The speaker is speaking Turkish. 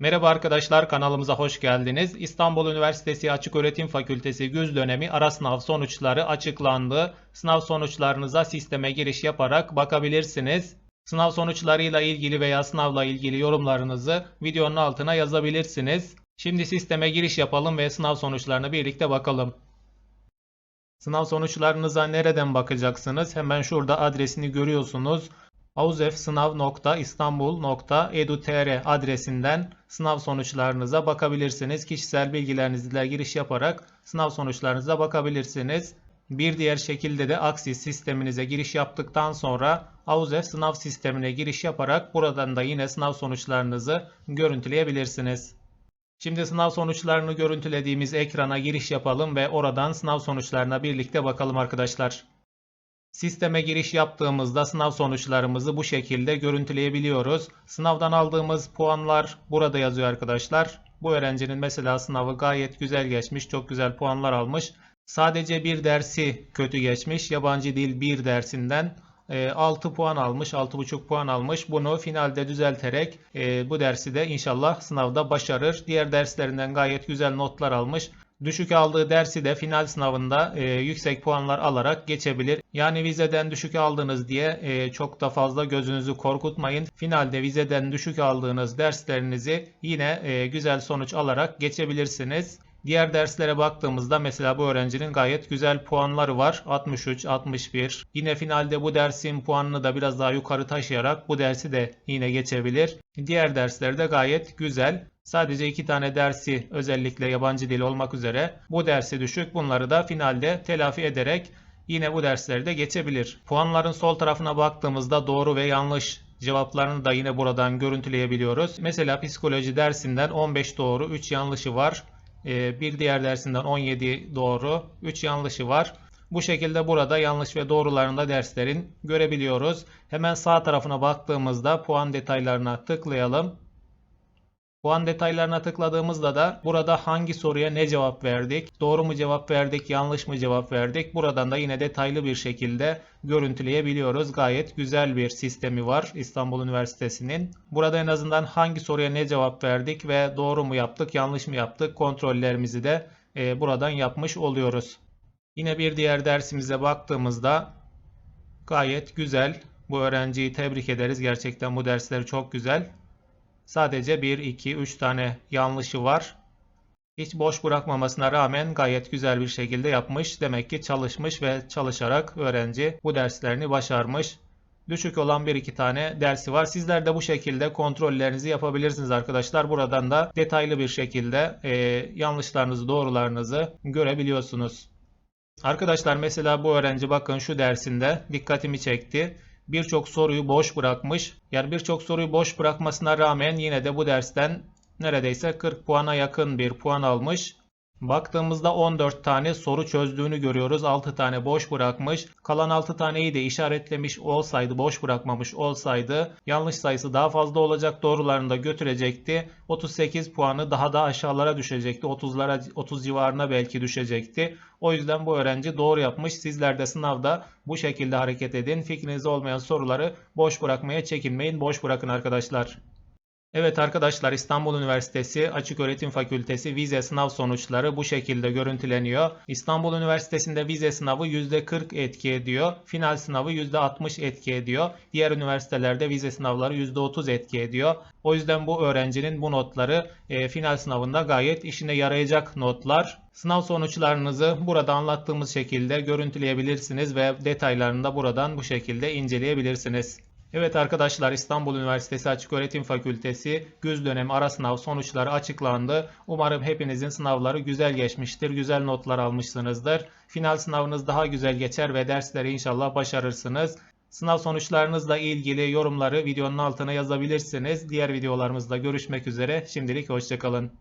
Merhaba arkadaşlar kanalımıza hoş geldiniz. İstanbul Üniversitesi Açıköğretim Fakültesi güz dönemi ara sınav sonuçları açıklandı. Sınav sonuçlarınıza sisteme giriş yaparak bakabilirsiniz. Sınav sonuçlarıyla ilgili veya sınavla ilgili yorumlarınızı videonun altına yazabilirsiniz. Şimdi sisteme giriş yapalım ve sınav sonuçlarına birlikte bakalım. Sınav sonuçlarınıza nereden bakacaksınız? Hemen şurada adresini görüyorsunuz. auzefsınav.istanbul.edu.tr adresinden sınav sonuçlarınıza bakabilirsiniz. Kişisel bilgilerinizle giriş yaparak sınav sonuçlarınıza bakabilirsiniz. Bir diğer şekilde de Aksis sisteminize giriş yaptıktan sonra Auzef sınav sistemine giriş yaparak buradan da yine sınav sonuçlarınızı görüntüleyebilirsiniz. Şimdi sınav sonuçlarını görüntülediğimiz ekrana giriş yapalım ve oradan sınav sonuçlarına birlikte bakalım arkadaşlar. Sisteme giriş yaptığımızda sınav sonuçlarımızı bu şekilde görüntüleyebiliyoruz. Sınavdan aldığımız puanlar burada yazıyor arkadaşlar. Bu öğrencinin mesela sınavı gayet güzel geçmiş, çok güzel puanlar almış. Sadece bir dersi kötü geçmiş. Yabancı dil 1 dersinden 6 puan almış, 6,5 puan almış. Bunu finalde düzelterek e, bu dersi de inşallah sınavda başarır. Diğer derslerinden gayet güzel notlar almış. Düşük aldığı dersi de final sınavında e, yüksek puanlar alarak geçebilir. Yani vizeden düşük aldınız diye e, çok da fazla gözünüzü korkutmayın. Finalde vizeden düşük aldığınız derslerinizi yine e, güzel sonuç alarak geçebilirsiniz. Diğer derslere baktığımızda mesela bu öğrencinin gayet güzel puanları var. 63, 61. Yine finalde bu dersin puanını da biraz daha yukarı taşıyarak bu dersi de yine geçebilir. Diğer derslerde gayet güzel. Sadece iki tane dersi özellikle yabancı dil olmak üzere bu dersi düşük. Bunları da finalde telafi ederek yine bu dersleri de geçebilir. Puanların sol tarafına baktığımızda doğru ve yanlış cevaplarını da yine buradan görüntüleyebiliyoruz. Mesela psikoloji dersinden 15 doğru 3 yanlışı var. Ee, bir diğer dersinden 17 doğru 3 yanlışı var. Bu şekilde burada yanlış ve doğrularını da derslerin görebiliyoruz. Hemen sağ tarafına baktığımızda puan detaylarına tıklayalım. Puan detaylarına tıkladığımızda da burada hangi soruya ne cevap verdik, doğru mu cevap verdik, yanlış mı cevap verdik buradan da yine detaylı bir şekilde görüntüleyebiliyoruz. Gayet güzel bir sistemi var İstanbul Üniversitesi'nin. Burada en azından hangi soruya ne cevap verdik ve doğru mu yaptık, yanlış mı yaptık kontrollerimizi de e, buradan yapmış oluyoruz. Yine bir diğer dersimize baktığımızda gayet güzel. Bu öğrenciyi tebrik ederiz. Gerçekten bu dersleri çok güzel. Sadece 1, 2, 3 tane yanlışı var. Hiç boş bırakmamasına rağmen gayet güzel bir şekilde yapmış. Demek ki çalışmış ve çalışarak öğrenci bu derslerini başarmış. Düşük olan 1-2 tane dersi var. Sizler de bu şekilde kontrollerinizi yapabilirsiniz arkadaşlar. Buradan da detaylı bir şekilde e, yanlışlarınızı, doğrularınızı görebiliyorsunuz. Arkadaşlar mesela bu öğrenci bakın şu dersinde dikkatimi çekti birçok soruyu boş bırakmış. Yani birçok soruyu boş bırakmasına rağmen yine de bu dersten neredeyse 40 puana yakın bir puan almış. Baktığımızda 14 tane soru çözdüğünü görüyoruz. 6 tane boş bırakmış. Kalan 6 taneyi de işaretlemiş olsaydı, boş bırakmamış olsaydı yanlış sayısı daha fazla olacak. Doğrularını da götürecekti. 38 puanı daha da aşağılara düşecekti. 30'lara 30 civarına belki düşecekti. O yüzden bu öğrenci doğru yapmış. Sizler de sınavda bu şekilde hareket edin. Fikriniz olmayan soruları boş bırakmaya çekinmeyin. Boş bırakın arkadaşlar. Evet arkadaşlar İstanbul Üniversitesi Açıköğretim Fakültesi vize sınav sonuçları bu şekilde görüntüleniyor. İstanbul Üniversitesi'nde vize sınavı %40 etki ediyor. Final sınavı %60 etki ediyor. Diğer üniversitelerde vize sınavları %30 etki ediyor. O yüzden bu öğrencinin bu notları e, final sınavında gayet işine yarayacak notlar. Sınav sonuçlarınızı burada anlattığımız şekilde görüntüleyebilirsiniz ve detaylarını da buradan bu şekilde inceleyebilirsiniz. Evet arkadaşlar İstanbul Üniversitesi Açıköğretim Fakültesi güz dönemi ara sınav sonuçları açıklandı. Umarım hepinizin sınavları güzel geçmiştir, güzel notlar almışsınızdır. Final sınavınız daha güzel geçer ve dersleri inşallah başarırsınız. Sınav sonuçlarınızla ilgili yorumları videonun altına yazabilirsiniz. Diğer videolarımızda görüşmek üzere. Şimdilik hoşçakalın.